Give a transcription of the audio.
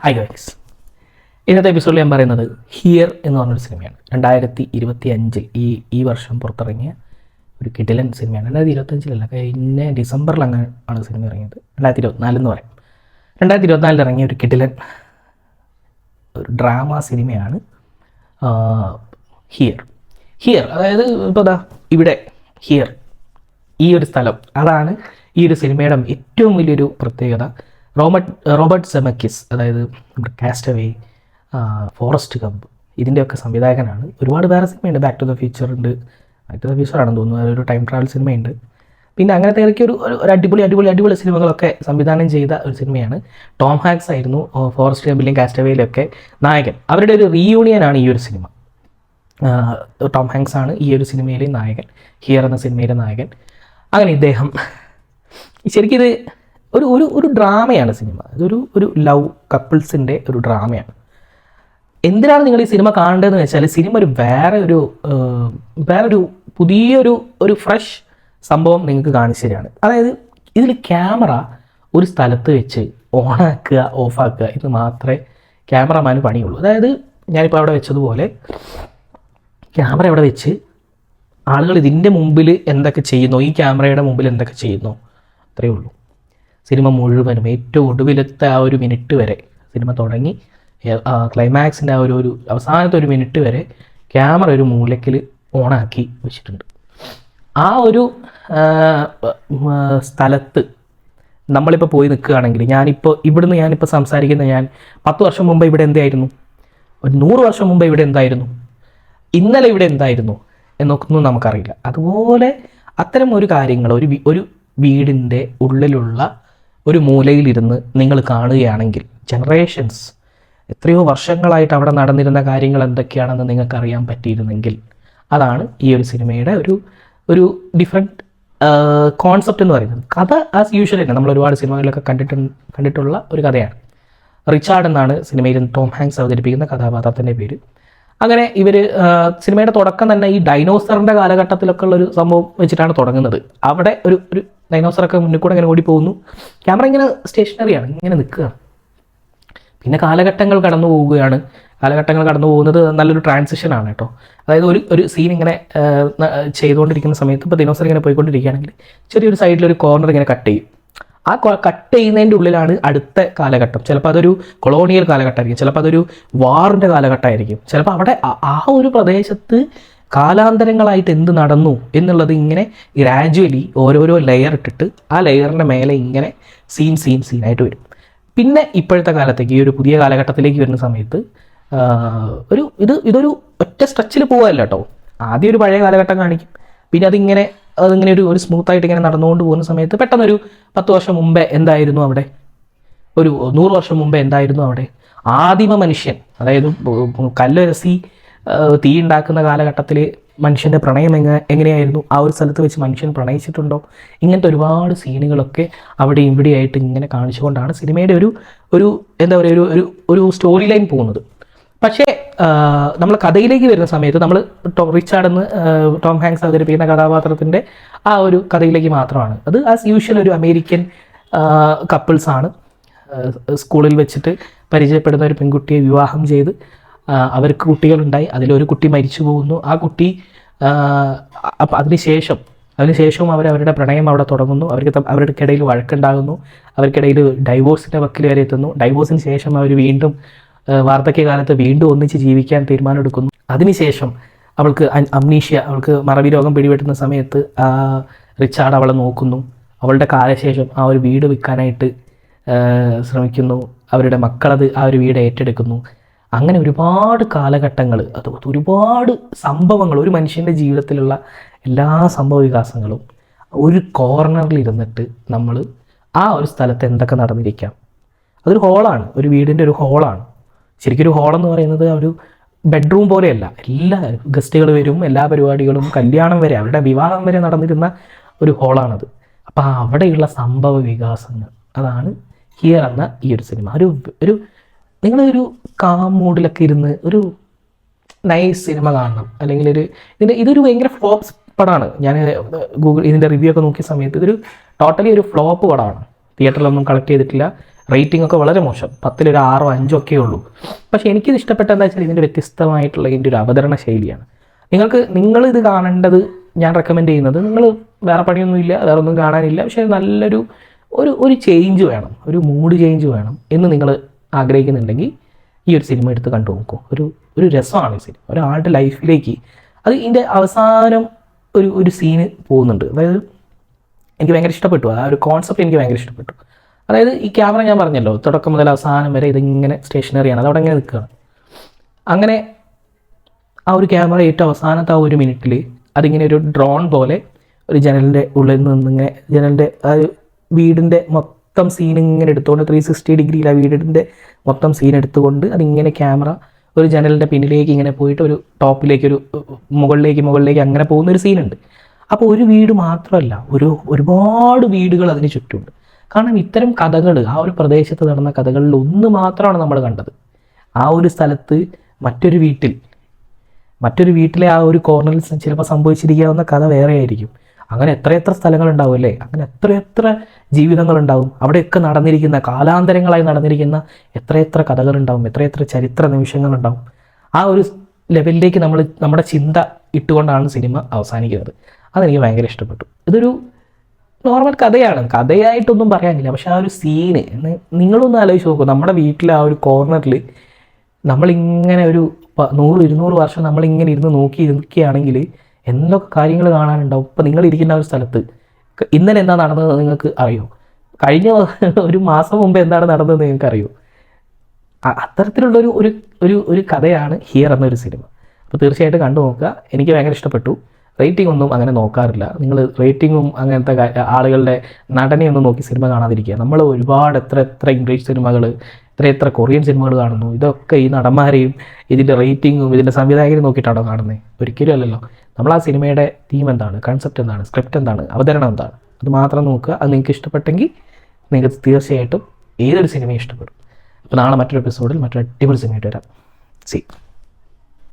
Hi guys ഇന്നത്തെ എപ്പിസോഡിൽ ഞാൻ പറയുന്നത് ഹിയർ എന്ന് പറഞ്ഞൊരു സിനിമയാണ് രണ്ടായിരത്തി ഇരുപത്തി അഞ്ചിൽ ഈ ഈ വർഷം പുറത്തിറങ്ങിയ ഒരു കിടിലൻ സിനിമയാണ് രണ്ടായിരത്തി ഇരുപത്തഞ്ചിലല്ല കഴിഞ്ഞ ഡിസംബറിൽ അങ്ങനെ ആണ് സിനിമ ഇറങ്ങിയത്. രണ്ടായിരത്തി ഇരുപത്തിനാലെന്ന് പറയാം. രണ്ടായിരത്തി ഇരുപത്തിനാലിൽ ഇറങ്ങിയ ഒരു കിടിലൻ ഒരു ഡ്രാമ സിനിമയാണ് ഹിയർ ഹിയർ അതായത് ഇപ്പോൾ അതാ ഇവിടെ ഹിയർ ഈ ഒരു സ്ഥലം. അതാണ് ഈ ഒരു സിനിമയുടെ ഏറ്റവും വലിയൊരു പ്രത്യേകത. റോബർട്ട് റോബർട്ട് സെമക്കിസ് അതായത് നമ്മുടെ കാസ്റ്റവേ ഫോറസ്റ്റ് കമ്പ് ഇതിന്റെയൊക്കെ സംവിധായകനാണ്. ഒരുപാട് വേറെ സിനിമയുണ്ട്. ബാക്ക് ടു ദ ഫ്യൂച്ചർ ഉണ്ട്. ബാക്ക് ടു ദ ഫ്യൂച്ചർ ആണെന്ന് തോന്നുന്നു. ഒരു ടൈം ട്രാവൽ സിനിമയുണ്ട്. പിന്നെ അങ്ങനത്തെ ഇടയ്ക്ക് ഒരു ഒരു- അടിപൊളി അടിപൊളി അടിപൊളി സിനിമകളൊക്കെ സംവിധാനം ചെയ്ത ഒരു സിനിമയാണ്. ടോം ഹാക്സ് ആയിരുന്നു ഫോറസ്റ്റ് ഗമ്പിലെയും കാസ്റ്റവേയിലൊക്കെ നായകൻ. അവരുടെ ഒരു റീയൂണിയൻ ആണ് ഈ ഒരു സിനിമ. ടോം ഹാങ്സ് ആണ് ഈ ഒരു സിനിമയിലെ നായകൻ. ഹിയർ എന്ന സിനിമയിലെ നായകൻ. അങ്ങനെ ഇദ്ദേഹം. ശരിക്കും ഇത് ഒരു ഒരു ഒരു ഡ്രാമയാണ് സിനിമ. ഇതൊരു ഒരു ലവ് കപ്പിൾസിന്റെ ഒരു ഡ്രാമയാണ്. എന്തിനാണ് നിങ്ങൾ ഈ സിനിമ കാണേണ്ടതെന്ന് വെച്ചാൽ സിനിമ ഒരു വേറെ ഒരു ആഹ് വേറെ ഒരു പുതിയൊരു ഒരു ഫ്രഷ് സംഭവം നിങ്ങൾക്ക് കാണിച്ചു തരികയാണ്. അതായത് ഇതിൽ ക്യാമറ ഒരു സ്ഥലത്ത് വെച്ച് ഓണാക്കുക ഓഫാക്കുക ഇത് മാത്രമേ ക്യാമറമാന് പണിയുള്ളൂ. അതായത് ഞാനിപ്പോൾ അവിടെ വെച്ചതുപോലെ ക്യാമറ അവിടെ വെച്ച് ആളുകൾ ഇതിന്റെ മുമ്പിൽ എന്തൊക്കെ ചെയ്യുന്നു ഈ ക്യാമറയുടെ മുമ്പിൽ എന്തൊക്കെ ചെയ്യുന്നു അത്രയേ ഉള്ളൂ. സിനിമ മുഴുവനും ഏറ്റവും ഒടുവിലത്തെ ആ ഒരു മിനിറ്റ് വരെ സിനിമ തുടങ്ങി ക്ലൈമാക്സിന്റെ ആ ഒരു ഒരു അവസാനത്തെ ഒരു മിനിറ്റ് വരെ ക്യാമറ ഒരു മൂലക്കിൽ ഓണാക്കി വെച്ചിട്ടുണ്ട്. ആ ഒരു സ്ഥലത്ത് നമ്മളിപ്പോൾ പോയി നിൽക്കുകയാണെങ്കിൽ ഞാനിപ്പോൾ ഇവിടുന്ന് ഞാനിപ്പോൾ സംസാരിക്കുന്ന ഞാൻ പത്ത് വർഷം മുമ്പ് ഇവിടെ എന്തായിരുന്നു? ഒരു നൂറ് വർഷം മുമ്പ് ഇവിടെ എന്തായിരുന്നു? ഇന്നലെ ഇവിടെ എന്തായിരുന്നു? എന്നൊന്നും നമുക്കറിയില്ല. അതുപോലെ അത്തരം ഒരു കാര്യങ്ങൾ ഒരു ഒരു വീടിന്റെ ഉള്ളിലുള്ള ഒരു മൂലയിലിരുന്ന് നിങ്ങൾ കാണുകയാണെങ്കിൽ ജനറേഷൻസ് എത്രയോ വർഷങ്ങളായിട്ട് അവിടെ നടന്നിരുന്ന കാര്യങ്ങൾ എന്തൊക്കെയാണെന്ന് നിങ്ങൾക്ക് അറിയാൻ പറ്റിയിരുന്നെങ്കിൽ അതാണ് ഈ ഒരു സിനിമയുടെ ഒരു ഒരു ഡിഫറെന്റ് കോൺസെപ്റ്റ് എന്ന് പറയുന്നത്. കഥ ആസ് യൂഷ്വൽ തന്നെ. നമ്മൾ ഒരുപാട് സിനിമകളിലൊക്കെ കണ്ടിട്ട് കണ്ടിട്ടുള്ള ഒരു കഥയാണ്. റിച്ചാർഡ് എന്നാണ് സിനിമയിൽ ടോം ഹാങ്സ് അവതരിപ്പിക്കുന്ന കഥാപാത്രത്തിന്റെ പേര്. അങ്ങനെ ഇവർ സിനിമയുടെ തുടക്കം തന്നെ ഈ ഡൈനോസറിന്റെ കാലഘട്ടത്തിലൊക്കെ ഉള്ള ഒരു സംഭവം വെച്ചിട്ടാണ് തുടങ്ങുന്നത്. അവിടെ ഒരു ഒരു ഡൈനോസറൊക്കെ മുന്നിൽ കൂടെ ഇങ്ങനെ ഓടി പോകുന്നു ക്യാമറ ഇങ്ങനെ സ്റ്റേഷനറിയാണ് ഇങ്ങനെ നിൽക്കുകയാണ് പിന്നെ കാലഘട്ടങ്ങൾ കടന്നു പോവുകയാണ്. കാലഘട്ടങ്ങൾ കടന്നു പോകുന്നത് നല്ലൊരു ട്രാൻസിഷൻ ആണ് കേട്ടോ. അതായത് ഒരു ഒരു സീൻ ഇങ്ങനെ ചെയ്തുകൊണ്ടിരിക്കുന്ന സമയത്ത് ഇപ്പോൾ ദിനോസർ ഇങ്ങനെ പോയിക്കൊണ്ടിരിക്കുകയാണെങ്കിൽ ചെറിയൊരു സൈഡിൽ ഒരു കോർണർ ഇങ്ങനെ കട്ട് ചെയ്യും. ആ കട്ട് ചെയ്യുന്നതിന്റെ ഉള്ളിലാണ് അടുത്ത കാലഘട്ടം. ചിലപ്പോൾ അതൊരു കൊളോണിയൽ കാലഘട്ടമായിരിക്കും ചിലപ്പോൾ അതൊരു വാറിന്റെ കാലഘട്ടമായിരിക്കും. ചിലപ്പോൾ അവിടെ ആ ഒരു പ്രദേശത്ത് കാലാന്തരങ്ങളായിട്ട് എന്ത് നടന്നു എന്നുള്ളത് ഇങ്ങനെ ഗ്രാജുവലി ഓരോരോ ലെയർ ഇട്ടിട്ട് ആ ലെയറിന്റെ മേലെ ഇങ്ങനെ സീൻ സീൻ സീനായിട്ട് വരും. പിന്നെ ഇപ്പോഴത്തെ കാലത്തേക്ക് ഈ ഒരു പുതിയ കാലഘട്ടത്തിലേക്ക് വരുന്ന സമയത്ത് ഒരു ഇത് ഇതൊരു ഒറ്റ സ്ട്രെച്ചിൽ പോകാല്ലോ കേട്ടോ ആദ്യം ഒരു പഴയ കാലഘട്ടം കാണിക്കും. പിന്നെ അതിങ്ങനെ അതിങ്ങനെ ഒരു ഒരു സ്മൂത്തായിട്ട് ഇങ്ങനെ നടന്നുകൊണ്ട് പോകുന്ന സമയത്ത് പെട്ടെന്നൊരു പത്ത് വർഷം മുമ്പേ എന്തായിരുന്നു അവിടെ? ഒരു നൂറ് വർഷം മുമ്പേ എന്തായിരുന്നു അവിടെ? ആദിമ മനുഷ്യൻ അതായത് കല്ലുരസി തീ ഉണ്ടാക്കുന്ന കാലഘട്ടത്തിൽ മനുഷ്യന്റെ പ്രണയം എങ്ങനെ എങ്ങനെയായിരുന്നു? ആ ഒരു സ്ഥലത്ത് വെച്ച് മനുഷ്യൻ പ്രണയിച്ചിട്ടുണ്ടോ? ഇങ്ങനത്തെ ഒരുപാട് സീനുകളൊക്കെ അവിടെ ഇവിടെയായിട്ട് ഇങ്ങനെ കാണിച്ചുകൊണ്ടാണ് സിനിമയുടെ ഒരു ഒരു എന്താ പറയുക ഒരു ഒരു ഒരു സ്റ്റോറി ലൈൻ പോകുന്നത്. പക്ഷേ നമ്മൾ കഥയിലേക്ക് വരുന്ന സമയത്ത് നമ്മൾ ടോം റിച്ചാർഡ് എന്ന് ടോം ഹാങ്സ് അവതരിപ്പിക്കുന്ന കഥാപാത്രത്തിന്റെ ആ ഒരു കഥയിലേക്ക് മാത്രമാണ്. അത് ആസ് യൂഷ്വൽ ഒരു അമേരിക്കൻ കപ്പിൾസ് ആണ്. സ്കൂളിൽ വെച്ചിട്ട് പരിചയപ്പെടുന്ന ഒരു പെൺകുട്ടിയെ വിവാഹം ചെയ്ത് അവർക്ക് കുട്ടികളുണ്ടായി. അതിലൊരു കുട്ടി മരിച്ചു പോകുന്നു. ആ കുട്ടി അപ്പം അതിനുശേഷം അതിനുശേഷവും അവർ അവരുടെ പ്രണയം അവിടെ തുടങ്ങുന്നു. അവർക്ക് അവരുടെ ഇടയിൽ വഴക്കുണ്ടാകുന്നു. അവർക്കിടയിൽ ഡൈവോഴ്സിന്റെ വക്കിൽ വരെ എത്തുന്നു. ഡൈവോഴ്സിന് ശേഷം അവർ വീണ്ടും വാർദ്ധക്യകാലത്ത് വീണ്ടും ഒന്നിച്ച് ജീവിക്കാൻ തീരുമാനമെടുക്കുന്നു. അതിനുശേഷം അവൾക്ക് അമ്നീഷ്യ അവൾക്ക് മറവി രോഗം പിടിപെട്ടുന്ന സമയത്ത് റിച്ചാർഡ് അവളെ നോക്കുന്നു. അവളുടെ കാലശേഷം ആ ഒരു വീട് വിൽക്കാനായിട്ട് ശ്രമിക്കുന്നു. അവരുടെ മക്കളത് ആ ഒരു വീട് ഏറ്റെടുക്കുന്നു. അങ്ങനെ ഒരുപാട് കാലഘട്ടങ്ങൾ അത് ഒരുപാട് സംഭവങ്ങൾ ഒരു മനുഷ്യന്റെ ജീവിതത്തിലുള്ള എല്ലാ സംഭവ വികാസങ്ങളും ഒരു കോർണറിൽ ഇരുന്നിട്ട് നമ്മൾ ആ ഒരു സ്ഥലത്ത് എന്തൊക്കെ നടന്നിരിക്കാം. അതൊരു ഹോളാണ് ഒരു വീടിന്റെ ഒരു ഹോളാണ് ശരിക്കും ഒരു ഹോളെന്ന് പറയുന്നത് ഒരു ബെഡ്റൂം പോലെയല്ല. എല്ലാ ഗസ്റ്റുകൾ വരും എല്ലാ പരിപാടികളും കല്യാണം വരെ അവരുടെ വിവാഹം വരെ നടന്നിരുന്ന ഒരു ഹോളാണത് അപ്പോൾ അവിടെയുള്ള സംഭവ വികാസങ്ങൾ അതാണ് ഹിയർ എന്ന ഈ ഒരു സിനിമ ഒരു ഒരു നിങ്ങളൊരു കാം മൂഡിലൊക്കെ ഇരുന്ന് ഒരു നൈസ് സിനിമ കാണണം. അല്ലെങ്കിൽ ഒരു ഇതിന്റെ ഇതൊരു ഭയങ്കര ഫ്ലോപ്പ് പടമാണ് ഞാൻ ഗൂഗിൾ ഇതിന്റെ റിവ്യൂ ഒക്കെ നോക്കിയ സമയത്ത് ഇതൊരു ടോട്ടലി ഒരു ഫ്ലോപ്പ് പടമാണ് തിയേറ്ററിലൊന്നും കളക്ട് ചെയ്തിട്ടില്ല. റേറ്റിംഗ് ഒക്കെ വളരെ മോശം. പത്തിലൊരു ആറോ അഞ്ചോ ഒക്കെ ഉള്ളൂ. പക്ഷേ എനിക്കിത് ഇഷ്ടപ്പെട്ട എന്താ വെച്ചാൽ ഇതിന്റെ വ്യത്യസ്തമായിട്ടുള്ള ഇതിന്റെ ഒരു അവതരണ ശൈലിയാണ്. നിങ്ങൾക്ക് നിങ്ങളിത് കാണേണ്ടത് ഞാൻ റെക്കമെൻഡ് ചെയ്യുന്നത് നിങ്ങൾ വേറെ പണിയൊന്നുമില്ല വേറെ ഒന്നും കാണാനില്ല. പക്ഷേ നല്ലൊരു ഒരു ഒരു ചേഞ്ച് വേണം. ഒരു മൂഡ് ചേഞ്ച് വേണം എന്ന് നിങ്ങൾ ആഗ്രഹിക്കുന്നുണ്ടെങ്കിൽ ഈ ഒരു സിനിമ എടുത്ത് കണ്ടു നോക്കൂ. ഒരു ഒരു രസമാണ് ഈ സിനിമ ഒരാളുടെ ലൈഫിലേക്ക് അത് ഇതിന്റെ അവസാനം ഒരു ഒരു സീന് പോകുന്നുണ്ട്. അതായത് എനിക്ക് ഭയങ്കര ഇഷ്ടപ്പെട്ടു. ആ ഒരു കോൺസെപ്റ്റ് എനിക്ക് ഭയങ്കര ഇഷ്ടപ്പെട്ടു. അതായത് ഈ ക്യാമറ ഞാൻ പറഞ്ഞല്ലോ തുടക്കം മുതൽ അവസാനം വരെ ഇതിങ്ങനെ സ്റ്റേഷനറിയാണ്. അതവിടെ ഇങ്ങനെ നിൽക്കുകയാണ്. അങ്ങനെ ആ ഒരു ക്യാമറ ഏറ്റവും അവസാനത്തെ ആ ഒരു മിനിറ്റിൽ അതിങ്ങനെ ഒരു ഡ്രോൺ പോലെ ഒരു ജനലിന്റെ ഉള്ളിൽ നിന്നിങ്ങനെ ജനലിന്റെ ആ വീടിന്റെ മൊത്തം സീൻ ഇങ്ങനെ എടുത്തുകൊണ്ട് ത്രീ സിക്സ്റ്റി ഡിഗ്രിയിൽ ആ വീടിന്റെ മൊത്തം സീൻ എടുത്തുകൊണ്ട് അതിങ്ങനെ ക്യാമറ ഒരു ജനലിന്റെ പിന്നിലേക്ക് ഇങ്ങനെ പോയിട്ട് ഒരു ടോപ്പിലേക്ക് ഒരു മുകളിലേക്ക് മുകളിലേക്ക് അങ്ങനെ പോകുന്ന ഒരു സീനുണ്ട് അപ്പോൾ ഒരു വീട് മാത്രമല്ല ഒരു ഒരുപാട് വീടുകൾ അതിന് ചുറ്റുമുണ്ട്. കാരണം ഇത്തരം കഥകൾ ആ ഒരു പ്രദേശത്ത് നടന്ന കഥകളിൽ ഒന്ന് മാത്രമാണ് നമ്മൾ കണ്ടത്. ആ ഒരു സ്ഥലത്ത് മറ്റൊരു വീട്ടിൽ മറ്റൊരു വീട്ടിലെ ആ ഒരു കോർണറിൽ ചിലപ്പോൾ സംഭവിച്ചിരിക്കാവുന്ന കഥ വേറെ ആയിരിക്കും. അങ്ങനെ എത്രയെത്ര സ്ഥലങ്ങളുണ്ടാവും അല്ലേ അങ്ങനെ എത്രയെത്ര ജീവിതങ്ങളുണ്ടാവും. അവിടെയൊക്കെ നടന്നിരിക്കുന്ന കാലാന്തരങ്ങളായി നടന്നിരിക്കുന്ന എത്രയെത്ര കഥകളുണ്ടാവും. എത്രയെത്ര ചരിത്ര നിമിഷങ്ങളുണ്ടാവും. ആ ഒരു ലെവലിലേക്ക് നമ്മൾ നമ്മുടെ ചിന്ത ഇട്ടുകൊണ്ടാണ് സിനിമ അവസാനിക്കുന്നത്. അതെനിക്ക് ഭയങ്കര ഇഷ്ടപ്പെട്ടു. ഇതൊരു നോർമൽ കഥയാണ്. കഥയായിട്ടൊന്നും പറയാനില്ല. പക്ഷെ ആ ഒരു സീന് നിങ്ങളൊന്ന് ആലോചിച്ച് നോക്കൂ. നമ്മുടെ വീട്ടിലെ ആ ഒരു കോർണറിൽ നമ്മളിങ്ങനെ ഒരു നൂറ് ഇരുന്നൂറ് വർഷം നമ്മളിങ്ങനെ ഇരുന്ന് നോക്കി ഇരിക്കുകയാണെങ്കിൽ എന്തൊക്കെ കാര്യങ്ങൾ കാണാനുണ്ടാവും? ഇപ്പം നിങ്ങൾ ഇരിക്കുന്ന ഒരു സ്ഥലത്ത് ഇന്നലെ എന്താ നടന്നതെന്ന് നിങ്ങൾക്ക് അറിയോ? കഴിഞ്ഞ ഒരു മാസം മുമ്പ് എന്താണ് നടന്നത് നിങ്ങൾക്ക് അറിയോ? അത്തരത്തിലുള്ള ഒരു ഒരു ഒരു കഥയാണ് ഹിയർ എന്നൊരു സിനിമ. അപ്പോൾ തീർച്ചയായിട്ടും കണ്ടു നോക്കുക. എനിക്ക് ഭയങ്കര ഇഷ്ടപ്പെട്ടു. റേറ്റിംഗ് ഒന്നും അങ്ങനെ നോക്കാറില്ല. നിങ്ങൾ റേറ്റിങ്ങും അങ്ങനത്തെ ആളുകളുടെ നടനെയൊന്നും നോക്കി സിനിമ കാണാതിരിക്കുക. നമ്മൾ ഒരുപാട് എത്ര എത്ര ഇംഗ്ലീഷ് സിനിമകൾ എത്ര എത്ര കൊറിയൻ സിനിമകൾ കാണുന്നു. ഇതൊക്കെ ഈ നടന്മാരെയും ഇതിന്റെ റേറ്റിങ്ങും ഇതിന്റെ സംവിധായകരും നോക്കിയിട്ടാണോ കാണുന്നത് ഒരിക്കലും അല്ലല്ലോ. നമ്മൾ ആ സിനിമയുടെ തീം എന്താണ്? കൺസെപ്റ്റ് എന്താണ്? സ്ക്രിപ്റ്റ് എന്താണ്? അവതരണം എന്താണ്? അത് മാത്രം നോക്കുക. അത് നിങ്ങൾക്ക് ഇഷ്ടപ്പെട്ടെങ്കിൽ നിങ്ങൾക്ക് തീർച്ചയായിട്ടും ഏതൊരു സിനിമയും ഇഷ്ടപ്പെടും. അപ്പോൾ നാളെ മറ്റൊരു എപ്പിസോഡിൽ മറ്റൊരു അടിപൊളി സിനിമയായിട്ട് വരാം. സി